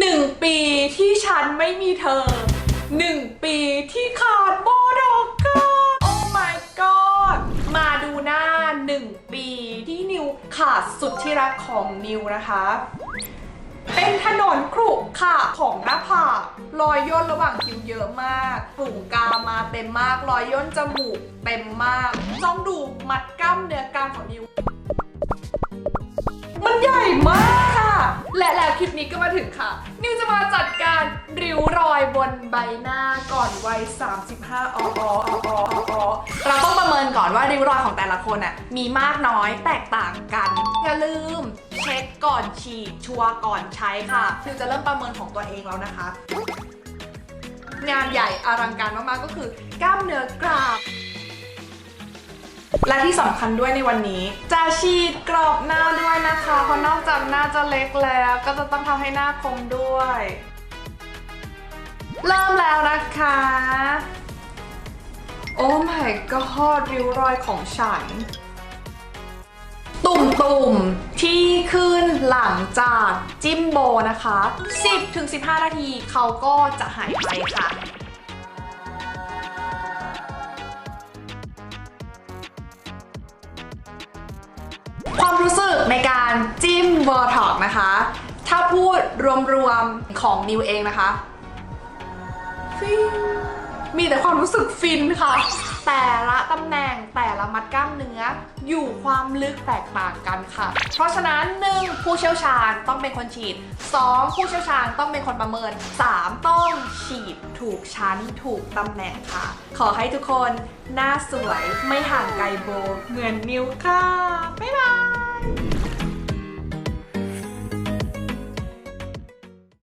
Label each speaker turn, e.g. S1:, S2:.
S1: หนึ่งปีที่ฉันไม่มีเธอหนึ่งปีที่ขาดโบดอกเกอร์โอ้ my god มาดูหน้าหนึ่งปีที่นิวขาดสุดที่รักของนิวนะคะ เป็นถนนครุขระของหน้าผากรอยย่นระหว่างคิ้วเยอะมากฝูงกามาเต็มมาก รอยย่นจมูกเต็มมาก ต้องดูมัดกล้ามเนื้อกรามของนิว ลิปนี้ก็มาถึงค่ะ นิวจะมาจัดการริ้วรอยบนใบหน้าก่อนวัย 35อออออออเราต้องประเมินก่อนว่าริ้วรอยของแต่ละคนอะมีมากน้อยแตกต่างกัน อย่าลืมเช็คก่อนฉีดชัวร์ก่อนใช้ค่ะนิวจะเริ่มประเมินของตัวเองแล้วนะคะ งานใหญ่อลังการมากๆก็คือกล้ามเนื้อกราม และที่สำคัญด้วยในวันนี้จะฉีดกรอบหน้าด้วยนะคะ เพราะนอกจากหน้าจะเล็กแล้ว ก็จะต้องทำให้หน้าคมด้วย เริ่มแล้วนะคะ โอ้ my god ริ้วรอยของฉัน ตุ่มๆ ที่ขึ้นหลังจากจิ้มโบนะคะ 10-15 นาทีเขาก็จะหายไปค่ะ นะคะ ถ้าพูดรวมๆของนิวเองนะคะฟินมีแต่ความรู้สึกฟินค่ะ แต่ละตำแหน่งแต่ละมัดกล้ามเนื้ออยู่ความลึกแตกต่างกันค่ะ เพราะฉะนั้น 1. ผู้เชี่ยวชาญต้องเป็นคนฉีด 2. ผู้เชี่ยวชาญต้องเป็นคนประเมิน 3. ต้องฉีดถูกชั้นถูกตำแหน่งค่ะ ขอให้ทุกคนหน้าสวยไม่ห่างไกลโบเหมือนนิวค่ะ บ๊ายบาย